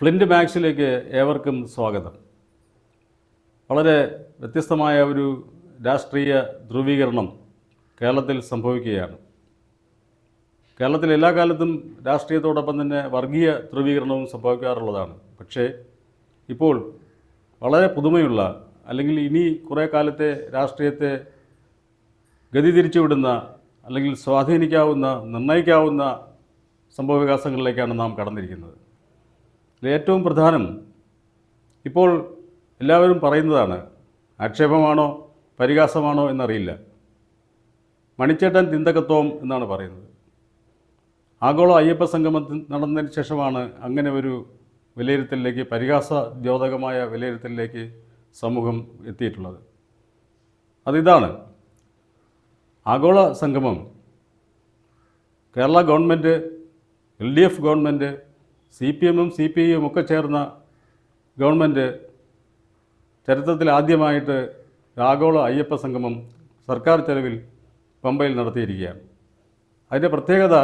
Flint മാക്സിലേക്ക് ഏവർക്കും സ്വാഗതം. വളരെ വ്യത്യസ്തമായ ഒരു രാഷ്ട്രീയ ധ്രുവീകരണം കേരളത്തിൽ സംഭവിക്കുകയാണ്. കേരളത്തിൽ എല്ലാ കാലത്തും രാഷ്ട്രീയത്തോടൊപ്പം തന്നെ വർഗീയ ധ്രുവീകരണവും സംഭവിക്കാറുള്ളതാണ്. പക്ഷേ ഇപ്പോൾ വളരെ പുതുമയുള്ള അല്ലെങ്കിൽ ഇനി കുറേ കാലത്തെ രാഷ്ട്രീയത്തെ ഗതി തിരിച്ചുവിടുന്ന അല്ലെങ്കിൽ സ്വാധീനിക്കാവുന്ന നിർണയിക്കാവുന്ന സംഭവ വികാസങ്ങളിലേക്കാണ് നാം കടന്നിരിക്കുന്നത്. ഏറ്റവും പ്രധാനം ഇപ്പോൾ എല്ലാവരും പറയുന്നതാണ് ആക്ഷേപമാണോ പരിഹാസമാണോ എന്നറിയില്ല. മണിച്ചേട്ടൻ തിന്തകത്വം എന്നാണ് പറയുന്നത്. ആഗോള അയ്യപ്പ സംഗമത്തിൽ നടന്നതിന് ശേഷമാണ് അങ്ങനെ ഒരു വിലയിരുത്തലിലേക്ക് പരിഹാസ ദ്യോതകമായ വിലയിരുത്തലിലേക്ക് സമൂഹം എത്തിയിട്ടുള്ളത്. അതിതാണ് ആഗോള സംഗമം. Kerala government L D F government C P എമ്മും സി പി ഐയും ഒക്കെ ചേർന്ന ഗവൺമെന്റ് ചരിത്രത്തിൽ ആദ്യമായിട്ട് ആഗോള അയ്യപ്പ സംഗമം സർക്കാർ ചെലവിൽ പമ്പയിൽ നടത്തിയിരിക്കുകയാണ്. അതിന്റെ പ്രത്യേകത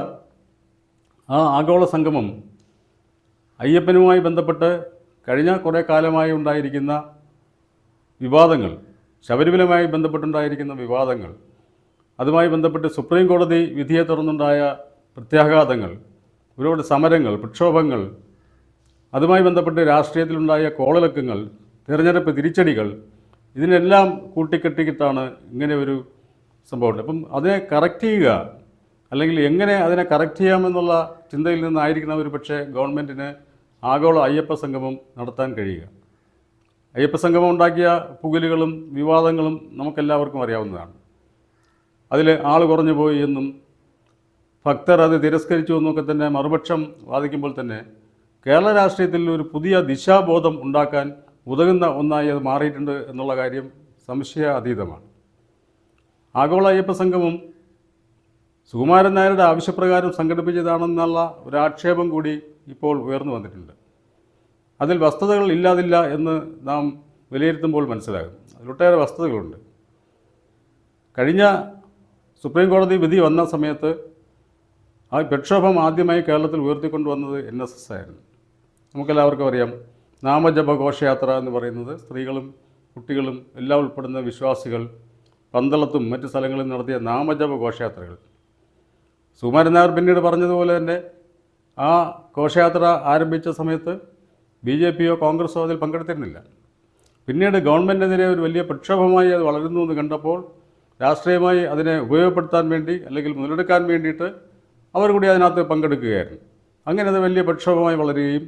ആ ആഗോള സംഗമം അയ്യപ്പനുമായി ബന്ധപ്പെട്ട് കഴിഞ്ഞ കുറേ കാലമായി ഉണ്ടായിരിക്കുന്ന വിവാദങ്ങൾ ശബരിമലയുമായി ബന്ധപ്പെട്ടുണ്ടായിരിക്കുന്ന വിവാദങ്ങൾ അതുമായി ബന്ധപ്പെട്ട് സുപ്രീം കോടതി വിധിയെ തുടർന്നുണ്ടായ പ്രത്യാഘാതങ്ങൾ ഒരുപാട് സമരങ്ങൾ പ്രക്ഷോഭങ്ങൾ അതുമായി ബന്ധപ്പെട്ട് രാഷ്ട്രീയത്തിലുണ്ടായ കോളിളക്കങ്ങൾ തിരഞ്ഞെടുപ്പ് തിരിച്ചടികൾ ഇതിനെല്ലാം കൂട്ടിക്കെട്ടിയിട്ടാണ് ഇങ്ങനെ ഒരു സംഭവം അപ്പം അതിനെ കറക്റ്റ് ചെയ്യുക അല്ലെങ്കിൽ എങ്ങനെ അതിനെ കറക്റ്റ് ചെയ്യാമെന്നുള്ള ചിന്തയിൽ നിന്നായിരിക്കണം ഒരു പക്ഷേ ഗവൺമെന്റിന് ആഗോള അയ്യപ്പ സംഗമം നടത്താൻ കഴിയുക. അയ്യപ്പ സംഗമം ഉണ്ടാക്കിയ പുകലുകളും വിവാദങ്ങളും നമുക്കെല്ലാവർക്കും അറിയാവുന്നതാണ്. അതിൽ ആൾ കുറഞ്ഞു പോയി എന്നും ഭക്തർ അത് തിരസ്കരിച്ചു എന്നൊക്കെ തന്നെ മറുപക്ഷം വാദിക്കുമ്പോൾ തന്നെ കേരള രാഷ്ട്രീയത്തിൽ ഒരു പുതിയ ദിശാബോധം ഉണ്ടാക്കാൻ ഉതകുന്ന ഒന്നായി അത് മാറിയിട്ടുണ്ട് എന്നുള്ള കാര്യം സംശയ അതീതമാണ്. ആഗോള അയ്യപ്പ സുകുമാരൻ നായരുടെ ആവശ്യപ്രകാരം സംഘടിപ്പിച്ചതാണെന്നുള്ള ഒരു ആക്ഷേപം കൂടി ഇപ്പോൾ ഉയർന്നു വന്നിട്ടുണ്ട്. അതിൽ വസ്തുതകൾ ഇല്ലാതില്ല എന്ന് നാം വിലയിരുത്തുമ്പോൾ മനസ്സിലാകും. അതിലൊട്ടേറെ വസ്തുതകളുണ്ട്. കഴിഞ്ഞ സുപ്രീം കോടതി വിധി വന്ന സമയത്ത് ആ പ്രക്ഷോഭം ആദ്യമായി കേരളത്തിൽ ഉയർത്തിക്കൊണ്ടുവന്നത് എൻ എസ് എസ് ആയിരുന്നു. നമുക്കെല്ലാവർക്കും അറിയാം നാമജപ ഘോഷയാത്ര എന്ന് പറയുന്നത് സ്ത്രീകളും കുട്ടികളും എല്ലാം ഉൾപ്പെടുന്ന വിശ്വാസികൾ പന്തളത്തും മറ്റ് സ്ഥലങ്ങളിലും നടത്തിയ നാമജപ ഘോഷയാത്രകൾ. സുകുമാരൻ നായർ പിന്നീട് പറഞ്ഞതുപോലെ തന്നെ ആ ഘോഷയാത്ര ആരംഭിച്ച സമയത്ത് ബി ജെ പിയോ കോൺഗ്രസോ അതിൽ പങ്കെടുത്തിരുന്നില്ല. പിന്നീട് ഗവൺമെന്റിനെതിരെ ഒരു വലിയ പ്രക്ഷോഭമായി അത് വളരുന്നു എന്ന് കണ്ടപ്പോൾ രാഷ്ട്രീയമായി അതിനെ ഉപയോഗപ്പെടുത്താൻ വേണ്ടി അല്ലെങ്കിൽ മുതലെടുക്കാൻ വേണ്ടിയിട്ട് അവർ കൂടി അതിനകത്ത് പങ്കെടുക്കുകയായിരുന്നു. അങ്ങനെ അത് വലിയ പ്രക്ഷോഭമായി വളരുകയും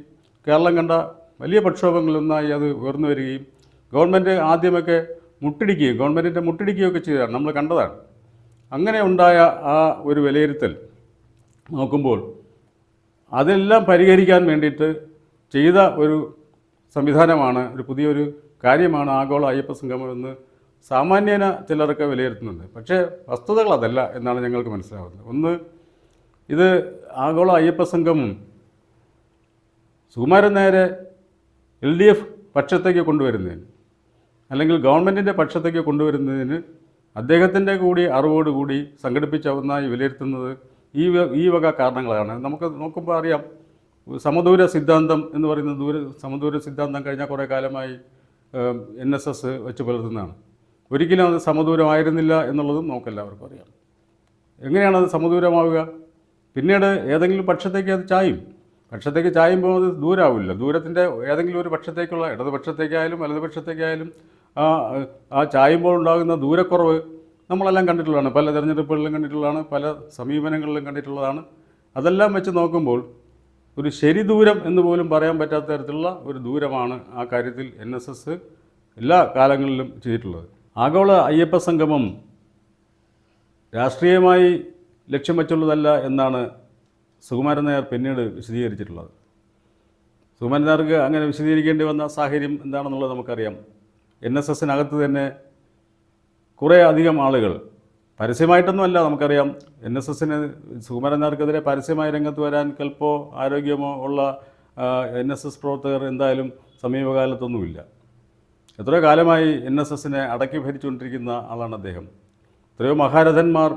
കേരളം കണ്ട വലിയ പ്രക്ഷോഭങ്ങളിലൊന്നായി അത് ഉയർന്നു വരികയും ഗവൺമെന്റ് ആദ്യമൊക്കെ മുട്ടിടിക്കുകയും ഗവൺമെന്റിന്റെ മുട്ടിടിക്കുകയൊക്കെ ചെയ്തതാണ്. നമ്മൾ കണ്ടതാണ്. അങ്ങനെ ഉണ്ടായ ആ ഒരു വിലയിരുത്തൽ നോക്കുമ്പോൾ അതെല്ലാം പരിഹരിക്കാൻ വേണ്ടിയിട്ട് ചെയ്ത ഒരു സംവിധാനമാണ് ഒരു പുതിയൊരു കാര്യമാണ് ആഗോള അയ്യപ്പ സംഗമം എന്ന് സാമാന്യേന ചിലരൊക്കെ വിലയിരുത്തുന്നുണ്ട്. പക്ഷേ വസ്തുതകൾ അതല്ല എന്നാണ് ഞങ്ങൾക്ക് മനസ്സിലാവുന്നത്. ഒന്ന് ഇത് ആഗോള അയ്യപ്പ സംഘം സുകുമാരൻ നേരെ എൽ ഡി എഫ് പക്ഷത്തേക്ക് കൊണ്ടുവരുന്നതിന് അല്ലെങ്കിൽ ഗവൺമെന്റിന്റെ പക്ഷത്തേക്ക് കൊണ്ടുവരുന്നതിന് അദ്ദേഹത്തിന്റെ കൂടി അറിവോടുകൂടി സംഘടിപ്പിച്ച ഒന്നായി വിലയിരുത്തുന്നത് ഈ ഈ വക കാരണങ്ങളാണ്. നമുക്ക് നോക്കുമ്പോൾ അറിയാം സമദൂര സിദ്ധാന്തം എന്ന് പറയുന്ന ദൂര സമദൂര സിദ്ധാന്തം കഴിഞ്ഞ കുറേ കാലമായി എൻ എസ് എസ് വെച്ച് പുലർത്തുന്നതാണ്. ഒരിക്കലും അത് സമദൂരമായിരുന്നില്ല എന്നുള്ളതും നമുക്കെല്ലാവർക്കും അറിയാം. എങ്ങനെയാണ് അത് സമദൂരമാവുക? പിന്നീട് ഏതെങ്കിലും പക്ഷത്തേക്ക് അത് ചായും. പക്ഷത്തേക്ക് ചായുമ്പോൾ അത് ദൂരാവില്ല. ദൂരത്തിന്റെ ഏതെങ്കിലും ഒരു പക്ഷത്തേക്കുള്ള ഇടതുപക്ഷത്തേക്കായാലും വലതുപക്ഷത്തേക്കായാലും ആ ചായുമ്പോൾ ഉണ്ടാകുന്ന ദൂരക്കുറവ് നമ്മളെല്ലാം കണ്ടിട്ടുള്ളതാണ്. പല തിരഞ്ഞെടുപ്പുകളിലും കണ്ടിട്ടുള്ളതാണ് പല സമീപനങ്ങളിലും കണ്ടിട്ടുള്ളതാണ്. അതെല്ലാം വെച്ച് നോക്കുമ്പോൾ ഒരു ശരി ദൂരം എന്ന് പോലും പറയാൻ പറ്റാത്ത തരത്തിലുള്ള ഒരു ദൂരമാണ് ആ കാര്യത്തിൽ എൻ എസ് എസ് എല്ലാ കാലങ്ങളിലും ചെയ്തിട്ടുള്ളത്. ആഗോള അയ്യപ്പ സംഗമം രാഷ്ട്രീയമായി ലക്ഷ്യം വെച്ചുള്ളതല്ല എന്നാണ് സുകുമാരൻ നായർ പിന്നീട് വിശദീകരിച്ചിട്ടുള്ളത്. സുകുമാരൻ നായർക്ക് അങ്ങനെ വിശദീകരിക്കേണ്ടി വന്ന സാഹചര്യം എന്താണെന്നുള്ളത് നമുക്കറിയാം. എൻ എസ് എസിനകത്ത് തന്നെ കുറേ അധികം ആളുകൾ പരസ്യമായിട്ടൊന്നുമല്ല നമുക്കറിയാം. എൻ എസ് എസിന് സുകുമാരൻ നായർക്കെതിരെ പരസ്യമായി രംഗത്ത് വരാൻ കൽപ്പോ ആരോഗ്യമോ ഉള്ള എൻ എസ് എസ് പ്രവർത്തകർ എന്തായാലും സമീപകാലത്തൊന്നുമില്ല. എത്രയോ കാലമായി എൻ എസ് എസിനെ അടക്കി ഭരിച്ചുകൊണ്ടിരിക്കുന്ന ആളാണ് അദ്ദേഹം. എത്രയോ മഹാരഥന്മാർ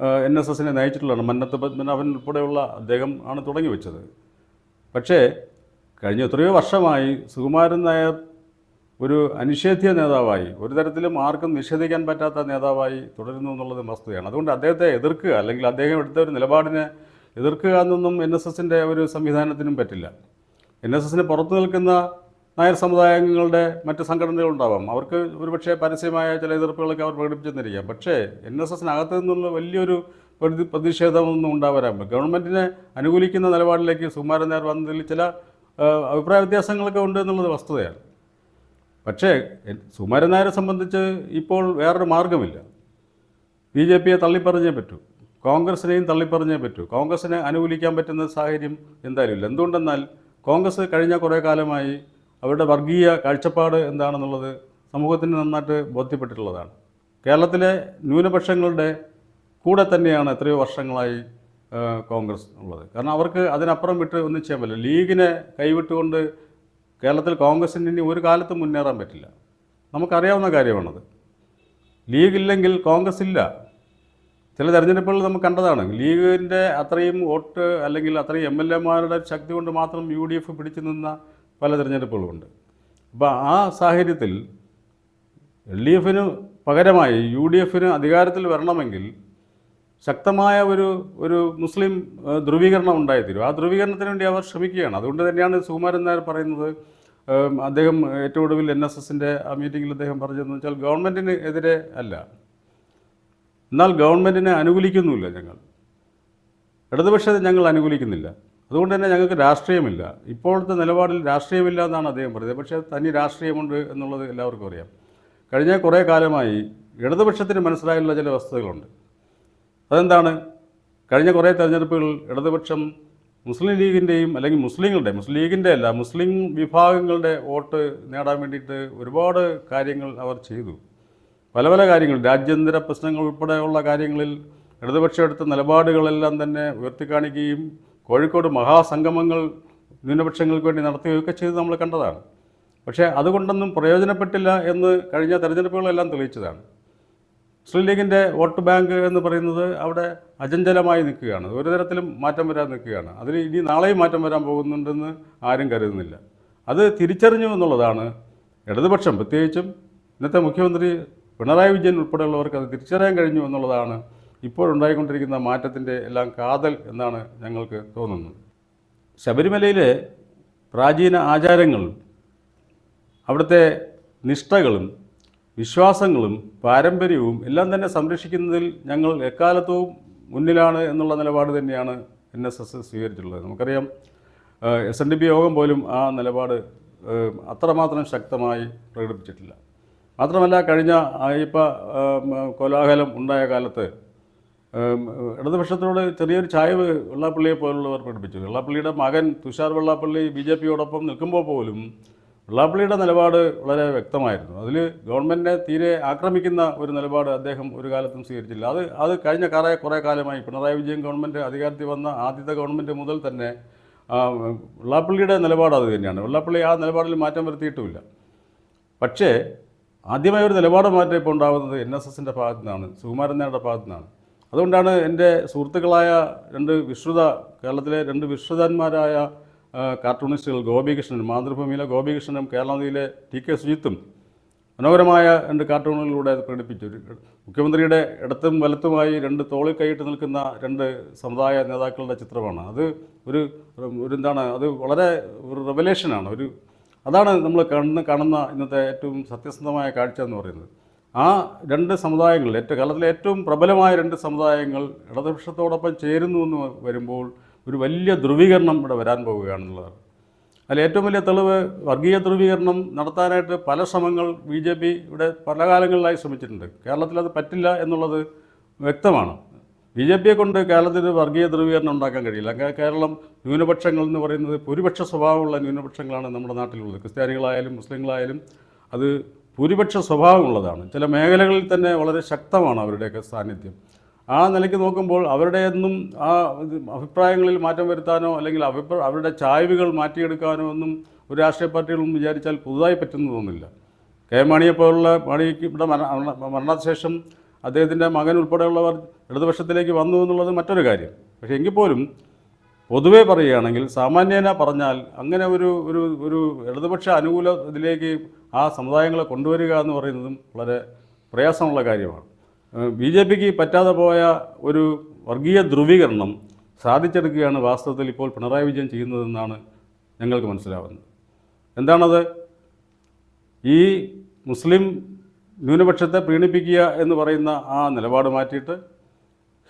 എൻ എസ് എസിനെ നയിച്ചിട്ടുള്ളതാണ്. മന്നത്ത് പത്മനാഭൻ ഉൾപ്പെടെയുള്ള അദ്ദേഹം ആണ് തുടങ്ങി വെച്ചത്. പക്ഷേ കഴിഞ്ഞ എത്രയോ വർഷമായി സുകുമാരൻ നായർ ഒരു അനിഷേധ്യ നേതാവായി ഒരു തരത്തിലും ആർക്കും നിഷേധിക്കാൻ പറ്റാത്ത നേതാവായി തുടരുന്നു എന്നുള്ളത് വസ്തുതയാണ്. അതുകൊണ്ട് അദ്ദേഹത്തെ എതിർക്കുക അല്ലെങ്കിൽ അദ്ദേഹം എടുത്ത ഒരു നിലപാടിനെ എതിർക്കുക എന്നൊന്നും എൻ എസ് എസിന്റെ ഒരു സംവിധാനത്തിനും പറ്റില്ല. എൻ എസ് എസിന് പുറത്തു നിൽക്കുന്ന നായർ സമുദായങ്ങളുടെ മറ്റ് സംഘടനകളുണ്ടാവാം. അവർക്ക് ഒരുപക്ഷെ പരസ്യമായ ചില എതിർപ്പുകളൊക്കെ അവർ പ്രകടിപ്പിച്ചെന്നിരിക്കാം. പക്ഷേ എൻ എസ് എസിനകത്ത് നിന്നുള്ള വലിയൊരു പ്രതി പ്രതിഷേധമൊന്നും ഉണ്ടാവരാൻ ഗവൺമെന്റിനെ അനുകൂലിക്കുന്ന നിലപാടിലേക്ക് സുകുമാരൻ നായർ വന്നതിൽ ചില അഭിപ്രായ വ്യത്യാസങ്ങളൊക്കെ ഉണ്ട് എന്നുള്ളത് വസ്തുതയാണ്. പക്ഷേ സുമാരൻ നായരെ സംബന്ധിച്ച് ഇപ്പോൾ വേറൊരു മാർഗമില്ല ബി ജെ പിയെ തള്ളിപ്പറഞ്ഞേ പറ്റൂ. കോൺഗ്രസിനെയും തള്ളിപ്പറഞ്ഞേ പറ്റൂ. കോൺഗ്രസിനെ അനുകൂലിക്കാൻ പറ്റുന്ന സാഹചര്യം എന്തായാലും ഇല്ല. എന്തുകൊണ്ടെന്നാൽ കോൺഗ്രസ് കഴിഞ്ഞ കുറേ കാലമായി അവരുടെ വർഗീയ കാഴ്ചപ്പാട് എന്താണെന്നുള്ളത് സമൂഹത്തിന് നന്നായിട്ട് ബോധ്യപ്പെട്ടിട്ടുള്ളതാണ്. കേരളത്തിലെ ന്യൂനപക്ഷങ്ങളുടെ കൂടെ തന്നെയാണ് എത്രയോ വർഷങ്ങളായി കോൺഗ്രസ് ഉള്ളത്. കാരണം അവർക്ക് അതിനപ്പുറം വിട്ട് ഒന്നും ചെയ്യാൻ പറ്റില്ല. ലീഗിനെ കൈവിട്ടുകൊണ്ട് കേരളത്തിൽ കോൺഗ്രസിന് ഇനി ഒരു കാലത്തും മുന്നേറാൻ പറ്റില്ല. നമുക്കറിയാവുന്ന കാര്യമാണത്. ലീഗ് ഇല്ലെങ്കിൽ കോൺഗ്രസ് ഇല്ല ചില തെരഞ്ഞെടുപ്പുകൾ നമുക്ക് കണ്ടതാണ്. ലീഗിന്റെ അത്രയും വോട്ട് അല്ലെങ്കിൽ അത്രയും എം എൽ എമാരുടെ ശക്തി കൊണ്ട് മാത്രം യു ഡി എഫ് പിടിച്ചു നിന്ന പല തിരഞ്ഞെടുപ്പുകളുമുണ്ട്. അപ്പോൾ ആ സാഹചര്യത്തിൽ എൽ ഡി എഫിന് പകരമായി യു ഡി എഫിന് അധികാരത്തിൽ വരണമെങ്കിൽ ശക്തമായ ഒരു ഒരു മുസ്ലിം ധ്രുവീകരണം ഉണ്ടായിത്തീരും ആ ധ്രുവീകരണത്തിന് വേണ്ടി അവർ ശ്രമിക്കുകയാണ്. അതുകൊണ്ട് തന്നെയാണ് സുകുമാരൻ നായർ പറയുന്നത് അദ്ദേഹം ഏറ്റവും ഒടുവിൽ എൻ എസ് എസിന്റെ ആ മീറ്റിങ്ങിൽ അദ്ദേഹം പറഞ്ഞതെന്ന് വെച്ചാൽ ഗവൺമെന്റിന് എതിരെ അല്ല. എന്നാൽ ഗവൺമെന്റിനെ അനുകൂലിക്കുന്നുമില്ല ഞങ്ങൾ. ഇടതുപക്ഷത്തെ ഞങ്ങൾ അനുകൂലിക്കുന്നില്ല. അതുകൊണ്ട് തന്നെ ഞങ്ങൾക്ക് രാഷ്ട്രീയമില്ല. ഇപ്പോഴത്തെ നിലപാടിൽ രാഷ്ട്രീയമില്ല എന്നാണ് അദ്ദേഹം പറയുന്നത്. പക്ഷേ തനി രാഷ്ട്രീയമുണ്ട് എന്നുള്ളത് എല്ലാവർക്കും അറിയാം. കഴിഞ്ഞ കുറേ കാലമായി ഇടതുപക്ഷത്തിന് മനസ്സിലായുള്ള ചില വസ്തുതകളുണ്ട്. അതെന്താണ്? കഴിഞ്ഞ കുറേ തെരഞ്ഞെടുപ്പുകളിൽ ഇടതുപക്ഷം മുസ്ലിം ലീഗിന്റെയും അല്ലെങ്കിൽ മുസ്ലിങ്ങളുടെ മുസ്ലിം ലീഗിന്റെ അല്ല മുസ്ലിം വിഭാഗങ്ങളുടെ വോട്ട് നേടാൻ വേണ്ടിയിട്ട് ഒരുപാട് കാര്യങ്ങൾ അവർ ചെയ്തു. പല പല കാര്യങ്ങൾ രാജ്യാന്തര പ്രശ്നങ്ങൾ ഉൾപ്പെടെയുള്ള കാര്യങ്ങളിൽ ഇടതുപക്ഷം എടുത്ത നിലപാടുകളെല്ലാം തന്നെ ഉയർത്തിക്കാണിക്കുകയും കോഴിക്കോട് മഹാസംഗമങ്ങൾ ന്യൂനപക്ഷങ്ങൾക്ക് വേണ്ടി നടത്തുകയൊക്കെ ചെയ്ത് നമ്മൾ കണ്ടതാണ്. പക്ഷേ അതുകൊണ്ടൊന്നും പ്രയോജനപ്പെട്ടില്ല എന്ന് കഴിഞ്ഞ തെരഞ്ഞെടുപ്പുകളെല്ലാം തെളിയിച്ചതാണ്. മുസ്ലിം ലീഗിന്റെ വോട്ട് ബാങ്ക് എന്ന് പറയുന്നത് അവിടെ അജഞ്ചലമായി നിൽക്കുകയാണ്. ഒരു തരത്തിലും മാറ്റം വരാൻ നിൽക്കുകയാണ്. അതിൽ ഇനി നാളെയും മാറ്റം വരാൻ പോകുന്നുണ്ടെന്ന് ആരും കരുതുന്നില്ല. അത് തിരിച്ചറിഞ്ഞു എന്നുള്ളതാണ് ഇടതുപക്ഷം. പ്രത്യേകിച്ചും ഇന്നത്തെ മുഖ്യമന്ത്രി പിണറായി വിജയൻ ഉൾപ്പെടെയുള്ളവർക്ക് അത് തിരിച്ചറിയാൻ കഴിഞ്ഞു എന്നുള്ളതാണ് ഇപ്പോഴുണ്ടായിക്കൊണ്ടിരിക്കുന്ന മാറ്റത്തിന്റെ എല്ലാം കാതൽ എന്നാണ് ഞങ്ങൾക്ക് തോന്നുന്നത്. ശബരിമലയിലെ പ്രാചീന ആചാരങ്ങളും അവിടുത്തെ നിഷ്ഠകളും വിശ്വാസങ്ങളും പാരമ്പര്യവും എല്ലാം തന്നെ സംരക്ഷിക്കുന്നതിൽ ഞങ്ങൾ എക്കാലത്തും മുന്നിലാണ് എന്നുള്ള നിലപാട് തന്നെയാണ് എൻ എസ് എസ് സ്വീകരിച്ചിട്ടുള്ളത്. നമുക്കറിയാം എസ് എൻ ഡി പി യോഗം പോലും ആ നിലപാട് അത്രമാത്രം ശക്തമായി പ്രകടിപ്പിച്ചിട്ടില്ല. മാത്രമല്ല കഴിഞ്ഞ അയ്യപ്പ കോലാഹലം ഉണ്ടായ കാലത്ത് ഇടതുപക്ഷത്തോട് ചെറിയൊരു ചായവ് വെള്ളാപ്പള്ളിയെ പോലുള്ളവർ പഠിപ്പിച്ചു. വെള്ളാപ്പള്ളിയുടെ മകൻ തുഷാർ വെള്ളാപ്പള്ളി ബി ജെ പിയോടൊപ്പം നിൽക്കുമ്പോൾ പോലും വെള്ളാപ്പള്ളിയുടെ നിലപാട് വളരെ വ്യക്തമായിരുന്നു. അതിൽ ഗവൺമെന്റിനെ തീരെ ആക്രമിക്കുന്ന ഒരു നിലപാട് അദ്ദേഹം ഒരു കാലത്തും സ്വീകരിച്ചില്ല. അത് അത് കഴിഞ്ഞ കുറേ കുറേ കാലമായി പിണറായി വിജയൻ ഗവൺമെന്റ് അധികാരത്തിൽ വന്ന ആദ്യത്തെ ഗവൺമെന്റ് മുതൽ തന്നെ വെള്ളാപ്പള്ളിയുടെ നിലപാട് അത് തന്നെയാണ്. വെള്ളാപ്പള്ളി ആ നിലപാടിൽ മാറ്റം വരുത്തിയിട്ടുമില്ല. പക്ഷേ ആദ്യമായ ഒരു നിലപാട് മാറ്റം ഇപ്പോൾ ഉണ്ടാകുന്നത് എൻ എസ് എസിന്റെ ഭാഗത്തു നിന്നാണ് സുകുമാരൻ നായരുടെ ഭാഗത്തു നിന്നാണ് അതുകൊണ്ടാണ് എന്റെ സുഹൃത്തുക്കളായ രണ്ട് വിശ്രുത കേരളത്തിലെ രണ്ട് വിശ്രുതന്മാരായ കാർട്ടൂണിസ്റ്റുകൾ ഗോപികൃഷ്ണനും മാതൃഭൂമിയിലെ ഗോപികൃഷ്ണനും കേരളനദിയിലെ ടി കെ സുജിത്തും മനോഹരമായ രണ്ട് കാർട്ടൂണുകളിലൂടെ അത് പ്രകടിപ്പിച്ചു. മുഖ്യമന്ത്രിയുടെ ഇടത്തും വലത്തുമായി രണ്ട് തോളിൽ കൈയിട്ട് നിൽക്കുന്ന രണ്ട് സമുദായ നേതാക്കളുടെ ചിത്രമാണ്. അത് ഒരു ഒരു എന്താണ് അത് വളരെ ഒരു റെവലേഷനാണ് ഒരു അതാണ് നമ്മൾ കണ്ണ് കാണുന്ന ഇന്നത്തെ ഏറ്റവും സത്യസന്ധമായ കാഴ്ച എന്ന് പറയുന്നത്. ആ രണ്ട് സമുദായങ്ങൾ ഏറ്റവും കേരളത്തിലെ ഏറ്റവും പ്രബലമായ രണ്ട് സമുദായങ്ങൾ ഇടതുപക്ഷത്തോടൊപ്പം ചേരുന്നു എന്ന് വരുമ്പോൾ ഒരു വലിയ ധ്രുവീകരണം ഇവിടെ വരാൻ പോവുകയാണെന്നുള്ളതാണ്. അതിൽ ഏറ്റവും വലിയ തെളിവ് വർഗീയ ധ്രുവീകരണം നടത്താനായിട്ട് പല ശ്രമങ്ങൾ ബി ജെ പി ഇവിടെ പല കാലങ്ങളിലായി ശ്രമിച്ചിട്ടുണ്ട്. കേരളത്തിൽ അത് പറ്റില്ല എന്നുള്ളത് വ്യക്തമാണ്. ബി ജെ പിയെ കൊണ്ട് കേരളത്തിൽ വർഗീയ ധ്രുവീകരണം ഉണ്ടാക്കാൻ കഴിയില്ല. കേരളം ന്യൂനപക്ഷങ്ങൾ എന്ന് പറയുന്നത് ഭൂരിപക്ഷ സ്വഭാവമുള്ള ന്യൂനപക്ഷങ്ങളാണ് നമ്മുടെ നാട്ടിലുള്ളത്. ക്രിസ്ത്യാനികളായാലും മുസ്ലിങ്ങളായാലും അത് ഭൂരിപക്ഷ സ്വഭാവമുള്ളതാണ്. ചില മേഖലകളിൽ തന്നെ വളരെ ശക്തമാണ് അവരുടെയൊക്കെ സാന്നിധ്യം. ആ നിലയ്ക്ക് നോക്കുമ്പോൾ അവരുടെയൊന്നും ആ അഭിപ്രായങ്ങളിൽ മാറ്റം വരുത്താനോ അല്ലെങ്കിൽ അഭിപ്രായ അവരുടെ ചായ്വുകൾ മാറ്റിയെടുക്കാനോ ഒന്നും ഒരു രാഷ്ട്രീയ പാർട്ടികളൊന്നും വിചാരിച്ചാൽ പുതുതായി പറ്റുന്നതൊന്നുമില്ല. കെ മാണിയെ പോലുള്ള മാണിക്ക് ഇവിടെ മരണ മരണ- മരണശേഷം അദ്ദേഹത്തിന്റെ മകൻ ഉൾപ്പെടെയുള്ളവർ ഇടതുപക്ഷത്തിലേക്ക് വന്നു എന്നുള്ളത് മറ്റൊരു കാര്യം. പക്ഷേ എങ്കിൽ പോലും പൊതുവേ പറയുകയാണെങ്കിൽ സാമാന്യേന പറഞ്ഞാൽ അങ്ങനെ ഒരു ഒരു ഒരു ഇടതുപക്ഷ അനുകൂല ഇതിലേക്ക് ആ സമുദായങ്ങളെ കൊണ്ടുവരിക എന്ന് പറയുന്നതും വളരെ പ്രയാസമുള്ള കാര്യമാണ്. ബി ജെ പിക്ക് പറ്റാതെ പോയ ഒരു വർഗീയ ധ്രുവീകരണം സാധിച്ചെടുക്കുകയാണ് വാസ്തവത്തിൽ ഇപ്പോൾ പിണറായി വിജയൻ ചെയ്യുന്നതെന്നാണ് ഞങ്ങൾക്ക് മനസ്സിലാവുന്നത്. എന്താണത്? ഈ മുസ്ലിം ന്യൂനപക്ഷത്തെ പ്രീണിപ്പിക്കുക എന്ന് പറയുന്ന ആ നിലപാട് മാറ്റിയിട്ട്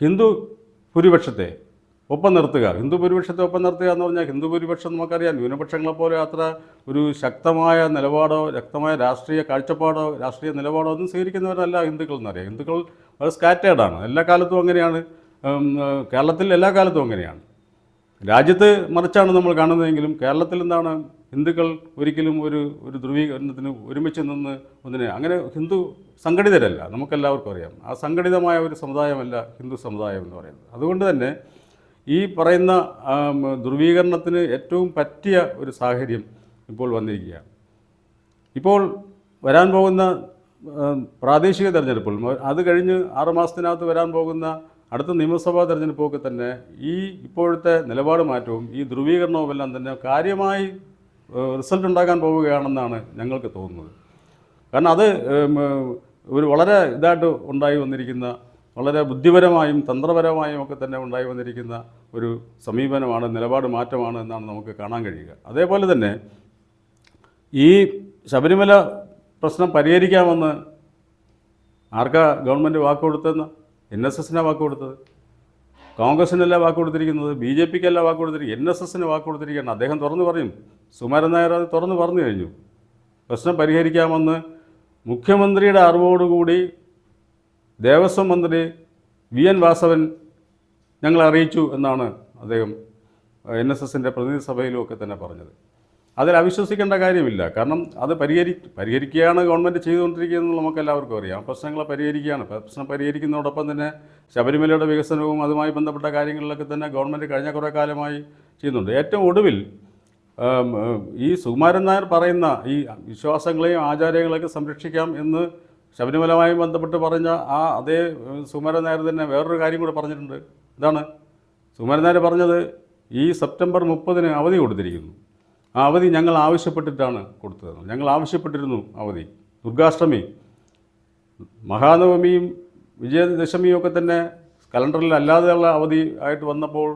ഹിന്ദു ഭൂരിപക്ഷത്തെ ഒപ്പം നിർത്തുക. ഹിന്ദു ഭൂരിപക്ഷത്തെ ഒപ്പം നിർത്തുക എന്ന് പറഞ്ഞാൽ ഹിന്ദു ഭൂരിപക്ഷം നമുക്കറിയാം. ന്യൂനപക്ഷങ്ങളെ പോലെ അത്ര ഒരു ശക്തമായ നിലപാടോ ശക്തമായ രാഷ്ട്രീയ കാഴ്ചപ്പാടോ രാഷ്ട്രീയ നിലപാടോ ഒന്നും സ്വീകരിക്കുന്നവരല്ല ഹിന്ദുക്കൾ എന്നറിയാം ഹിന്ദുക്കൾ വളരെ സ്കാറ്റേഡാണ് എല്ലാ കാലത്തും അങ്ങനെയാണ്. കേരളത്തിൽ എല്ലാ കാലത്തും അങ്ങനെയാണ്. രാജ്യത്ത് മറിച്ചാണ് നമ്മൾ കാണുന്നതെങ്കിലും കേരളത്തിൽ എന്താണ് ഹിന്ദുക്കൾ ഒരിക്കലും ഒരു ഒരു ധ്രുവീകരണത്തിന് ഒരുമിച്ച് നിന്ന് ഒന്നിനെ അങ്ങനെ ഹിന്ദു സംഘടിതരല്ല. നമുക്കെല്ലാവർക്കും അറിയാം. ആ സംഘടിതമായ ഒരു സമുദായമല്ല ഹിന്ദു സമുദായം എന്ന് പറയുന്നത്. അതുകൊണ്ട് തന്നെ ഈ പറയുന്ന ധ്രുവീകരണത്തിന് ഏറ്റവും പറ്റിയ ഒരു സാഹചര്യം ഇപ്പോൾ വന്നിരിക്കുകയാണ്. ഇപ്പോൾ വരാൻ പോകുന്ന പ്രാദേശിക തെരഞ്ഞെടുപ്പുകൾ അത് കഴിഞ്ഞ് ആറുമാസത്തിനകത്ത് വരാൻ പോകുന്ന അടുത്ത നിയമസഭാ തെരഞ്ഞെടുപ്പൊക്കെ തന്നെ ഈ ഇപ്പോഴത്തെ നിലപാട് മാറ്റവും ഈ ധ്രുവീകരണവും എല്ലാം തന്നെ കാര്യമായി റിസൾട്ട് ഉണ്ടാക്കാൻ പോവുകയാണെന്നാണ് ഞങ്ങൾക്ക് തോന്നുന്നത്. കാരണം അത് ഒരു വളരെ ഇതായിട്ട് ഉണ്ടായി വന്നിരിക്കുന്ന വളരെ ബുദ്ധിപരമായും തന്ത്രപരമായും ഒക്കെ തന്നെ ഉണ്ടായി വന്നിരിക്കുന്ന ഒരു സമീപനമാണ് നിലപാട് മാറ്റമാണ് എന്നാണ് നമുക്ക് കാണാൻ കഴിയുക. അതേപോലെ തന്നെ ഈ ശബരിമല പ്രശ്നം പരിഹരിക്കാമെന്ന് ആർക്കാ ഗവൺമെന്റ് വാക്ക് കൊടുത്തതെന്ന്? എൻ എസ് എസിനാണ് വാക്ക് കൊടുത്തത്. കോൺഗ്രസിനല്ല വാക്ക് കൊടുത്തിരിക്കുന്നത്? ബി ജെ പിക്കല്ല വാക്ക് കൊടുത്തിരിക്കുന്നത്? എൻ എസ് എസിന് വാക്ക് കൊടുത്തിരിക്കുകയാണ്. അദ്ദേഹം തുറന്നു പറയും. സുമാരൻ നായർ അത് തുറന്നു പറഞ്ഞു കഴിഞ്ഞു. പ്രശ്നം പരിഹരിക്കാമെന്ന് മുഖ്യമന്ത്രിയുടെ അറിവോടുകൂടി ദേവസ്വം മന്ത്രി വി എൻ വാസവൻ ഞങ്ങൾ അറിയിച്ചു എന്നാണ് അദ്ദേഹം എൻ എസ് എസിന്റെ പ്രതിനിധി സഭയിലും ഒക്കെ തന്നെ പറഞ്ഞത്. അതിൽ അവിശ്വസിക്കേണ്ട കാര്യമില്ല. കാരണം അത് പരിഹരി പരിഹരിക്കുകയാണ് ഗവൺമെന്റ് ചെയ്തുകൊണ്ടിരിക്കുന്നത് നമുക്ക് എല്ലാവർക്കും അറിയാം. പ്രശ്നങ്ങളെ പരിഹരിക്കുകയാണ്. പ്രശ്നം പരിഹരിക്കുന്നതോടൊപ്പം തന്നെ ശബരിമലയുടെ വികസനവും അതുമായി ബന്ധപ്പെട്ട കാര്യങ്ങളിലൊക്കെ തന്നെ ഗവൺമെന്റ് കഴിഞ്ഞ കുറേ കാലമായി ചെയ്യുന്നുണ്ട്. ഏറ്റവും ഒടുവിൽ ഈ സുകുമാരൻ നായർ പറയുന്ന ഈ വിശ്വാസങ്ങളെയും ആചാരങ്ങളെയൊക്കെ സംരക്ഷിക്കാം എന്ന് ശബരിമലയുമായി ബന്ധപ്പെട്ട് പറഞ്ഞ ആ അതേ സുമര നായർ തന്നെ വേറൊരു കാര്യം കൂടെ പറഞ്ഞിട്ടുണ്ട്. ഇതാണ്. സുമര നായർ പറഞ്ഞത് ഈ സെപ്റ്റംബർ മുപ്പതിന് അവധി കൊടുത്തിരിക്കുന്നു. ആ അവധി ഞങ്ങൾ ആവശ്യപ്പെട്ടിട്ടാണ് കൊടുത്തത്. ഞങ്ങൾ ആവശ്യപ്പെട്ടിരുന്നു അവധി. ദുർഗാഷ്ടമി മഹാനവമിയും വിജയദശമിയും ഒക്കെ തന്നെ കലണ്ടറിൽ അല്ലാതെയുള്ള അവധി ആയിട്ട് വന്നപ്പോൾ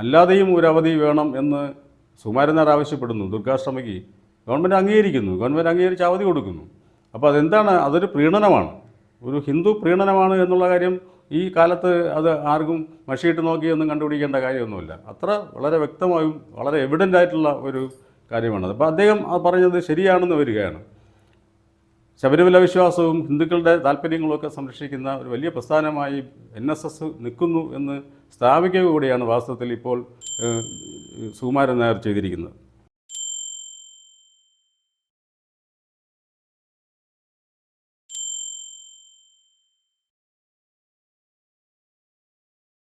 അല്ലാതെയും ഒരു അവധി വേണം എന്ന് സുമാരനാർ ആവശ്യപ്പെടുന്നു. ദുർഗാഷ്ടമിക്ക് ഗവൺമെന്റ് അംഗീകരിക്കുന്നു. ഗവൺമെന്റ് അംഗീകരിച്ച് അവധി കൊടുക്കുന്നു. അപ്പോൾ അതെന്താണ്? അതൊരു പ്രീണനമാണ്. ഒരു ഹിന്ദു പ്രീണനമാണ് എന്നുള്ള കാര്യം ഈ കാലത്ത് അത് ആർക്കും മഷിയിട്ട് നോക്കിയൊന്നും കണ്ടുപിടിക്കേണ്ട കാര്യമൊന്നുമില്ല. അത്ര വളരെ വ്യക്തമായും വളരെ എവിഡന്റ് ആയിട്ടുള്ള ഒരു കാര്യമാണ്. അപ്പോൾ അദ്ദേഹം ആ പറഞ്ഞത് ശരിയാണെന്ന് വരികയാണ്. ശബരിമല വിശ്വാസവും ഹിന്ദുക്കളുടെ താല്പര്യങ്ങളുമൊക്കെ സംരക്ഷിക്കുന്ന ഒരു വലിയ പ്രസ്ഥാനമായി എൻ എസ് എസ് നിൽക്കുന്നു എന്ന് സ്ഥാപിക്കുക കൂടിയാണ് വാസ്തവത്തിൽ ഇപ്പോൾ സുകുമാരൻ നായർ ചെയ്തിരിക്കുന്നത്.